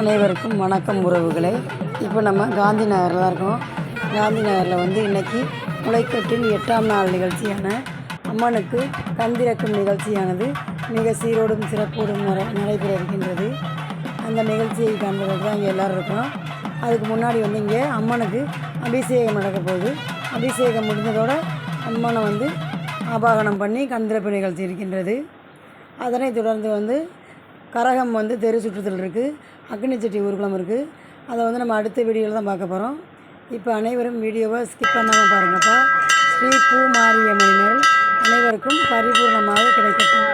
அனைவருக்கும் வணக்கம் உறவுகளே. இப்போ நம்ம காந்தி நகரில் இருக்கோம். காந்தி நகரில் வந்து இன்றைக்கி முளைக்கட்டின் எட்டாம் நாள் நிகழ்ச்சியான அம்மனுக்கு கந்திறக்கும் நிகழ்ச்சியானது மிக சீரோடும் சிறப்போடும் நடைபெற இருக்கின்றது. அந்த நிகழ்ச்சியை காண்பதற்கு தான் இங்கே எல்லோரும் இருக்கோம் அதுக்கு முன்னாடி வந்து இங்கே அம்மனுக்கு அபிஷேகம் நடக்க போகுது. அபிஷேகம் முடிஞ்சதோட அம்மனை வந்து ஆபாகனம் பண்ணி கந்திரப்பு நிகழ்ச்சி இருக்கின்றது. அதனைத் தொடர்ந்து வந்து கரகம் வந்து தெரு சுற்றுதல் இருக்குது அக்னி சட்டி ஊர்வலம் இருக்குது அதை வந்து நம்ம அடுத்த வீடியோவில் தான் பார்க்க போகிறோம் இப்போ அனைவரும் வீடியோவை ஸ்கிப் பண்ணாமல் பாருங்கப்பா ஸ்ரீ பூ மாரியம்மனினர் அனைவருக்கும் பரிபூர்ணமாக கிடைக்கட்டும்.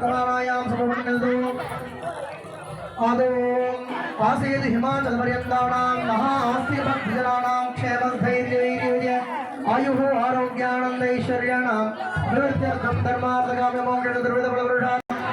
प्रथमायां समर्पयतु आदौ आसीत् हिमाचलपर्यन्ताणां महास्तिभक्तिजनानां क्षेमस्थैर्यैर्य आयुः आरोग्यानन्दैश्वर्याणां निवृत्त्यर्थं धर्मार्थकाम्यमोक्षणद्रविदफलवृषा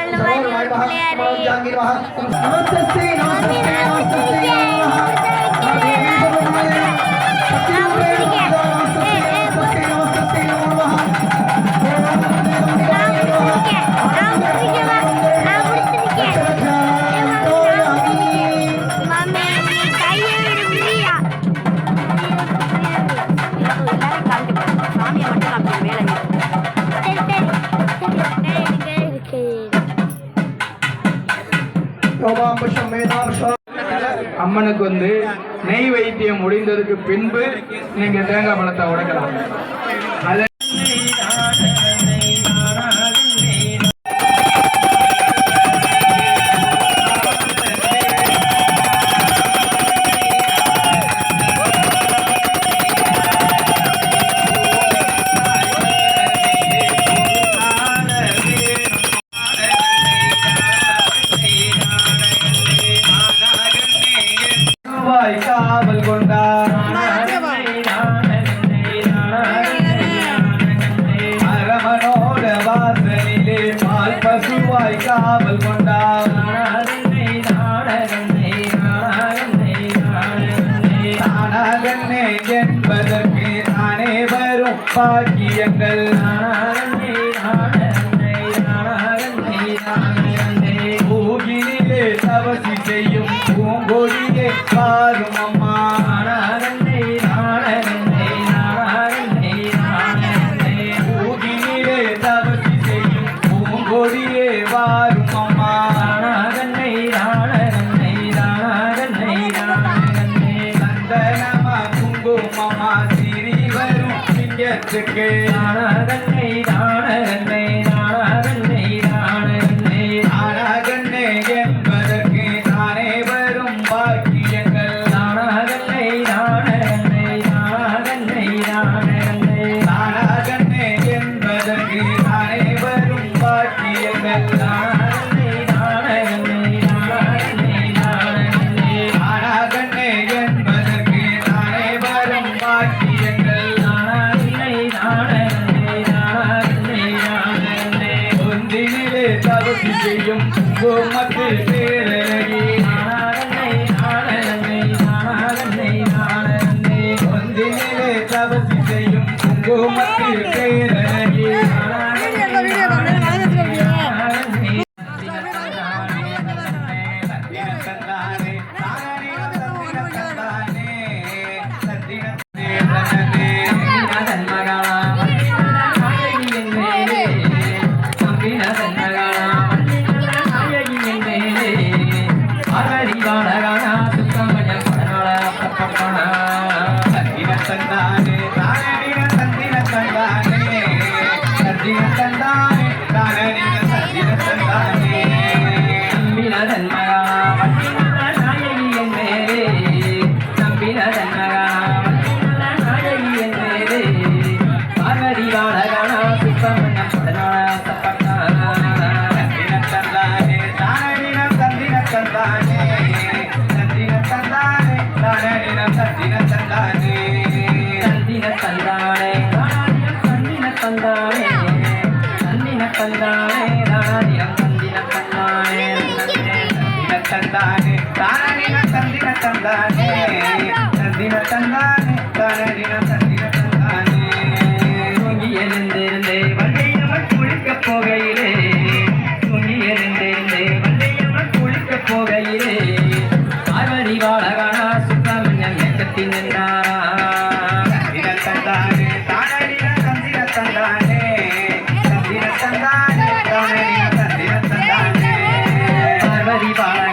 वर्ल्ड वाली प्लेयर है नमस्ते नमस्ते नमस्ते। அம்மனுக்கு வந்து நெய் வைத்தியம் முடிந்ததுக்கு பின்பு நீங்க தேங்காய் பழத்தை உடைக்கலாம். காவாய் காவல் கொண்டார். அரமனோட வாசலிலே பால் பசுவாய் காவல் கொண்டார். தானாகண்ணே என்பதற்கு தானே வரும் பாடி Amen. தந்தானே தந்தின. தந்தானே தானடின தந்தின தந்தானே. தூங்கி எழுந்திருந்தே வள்ளியம்மன் குளிக்க போகையிலே. தூங்கி எழுந்திருந்தே வள்ளியம்மன் குளிக்க போகையிலே. பார்வதி வாழகானா சுப்பிரமணியம் இயக்கத்தில் நின்றாரா? தந்தானே தானடின தந்தின தந்தானே. தந்தின தந்தானே தானடின தந்தின தந்தானே. பார்வதி வாழகானா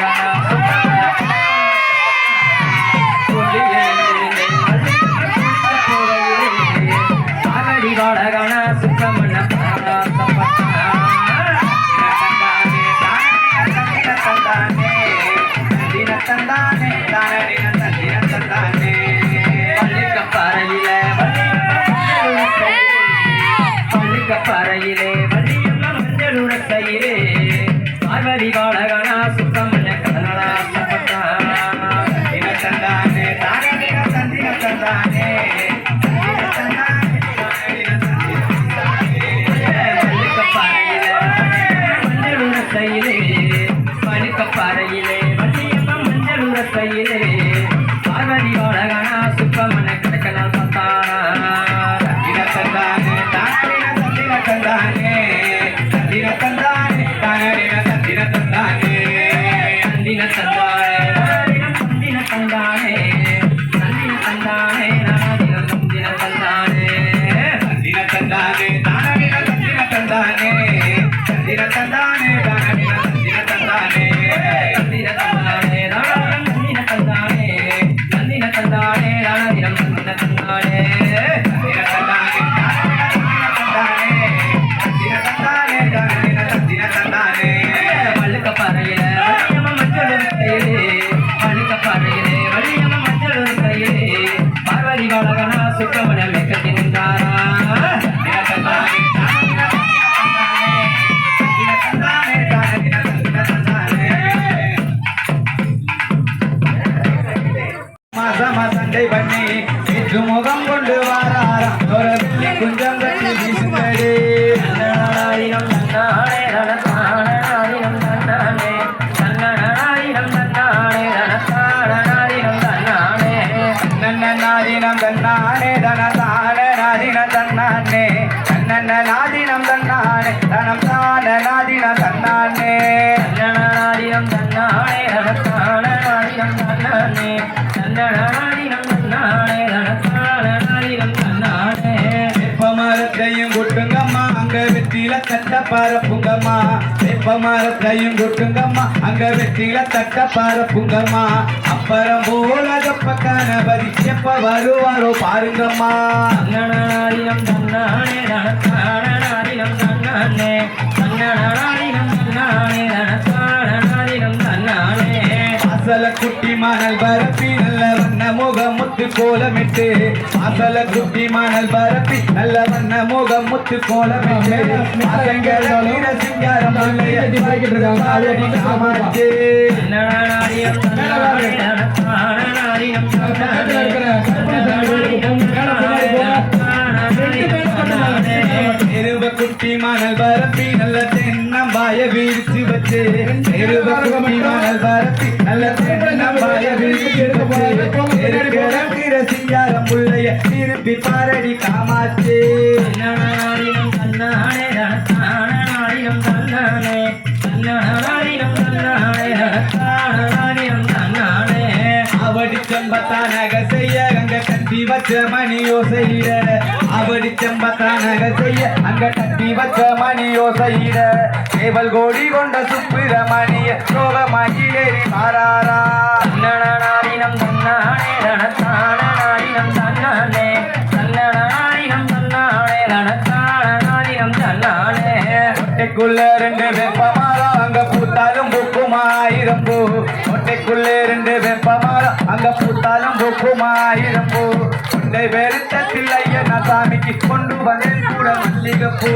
தன்னானே. தன்னன்ன நாதினம் தன்னானே. தனம் தான நாதின தன்னானே. நன்னநாதினம் தன்னானே. தனத்தான நாதினம் தன்னானே. தன்னன நாதினம் தன்னானே. தனத்தான நாதினம் தன்னானே. வேப்ப மரத்தையும் கொட்டுங்கம்மா. அங்க வெற்றில கட்ட பரப்புங்கம்மா வேப்ப மரத்தையும் கொட்டுங்கம்மா. அங்க வெற்றில தட்ட பரப்புங்கம்மா அப்புறம் போலகப்ப கணபதி எப்ப வருவாரோ பாருங்கம்மா. நன்னநாதினம் தன்னானே தன்னானே. தன்னானே நனத்தான நாதினம் தன்னானே. அசல குட்டி மணல் பரப்பி கோலமிட்டு அசல குட்டி மணல் பரப்பி நல்ல வண்ண முகம் முத்து கோலமிட்டு. சிங்காரம் குட்டி மணல் பரப்பி நல்ல தென்னம்பாய வீழ்ச்சி வச்சு மணல் பரப்பி நல்ல தென்னம்பாய வீழ்ச்சி சிங்காரம் புள்ளைய திருப்பி பாரடி காமாச்சு நாடினம் தன்னானே நாடினம் தன்னானே நாடினம் தன்னானே அவடி செம்பத்தானக அங்க கட்டி வச்ச மணியோ செய்ய அவடி செம்பத்தானக செய்ய அங்க கட்டி வச்ச மணியோ செய்ய கேவல் கோடி கொண்ட சுப்பிரமணிய சோகமாகிலேறி மாறாரா நாடினம் தன்னானே ரணத்தான நாடினம் தன்னானே. தன்னாடினம் தன்னானே ரணத்தான நாடினம் தன்னானே ரெண்டு வெப்பமாலம் அங்க பூத்தாலும் ஆயிரம் பூ ஒட்டைக்குள்ள ரெண்டு வெப்பமாலம் அங்க பூத்தாலும் பூக்குமாயிரம் பூ உண்டை வெறுத்தத்தில் ஐயனா சாமிக்கு கொண்டு வந்தேன் கூட மல்லிகை பூ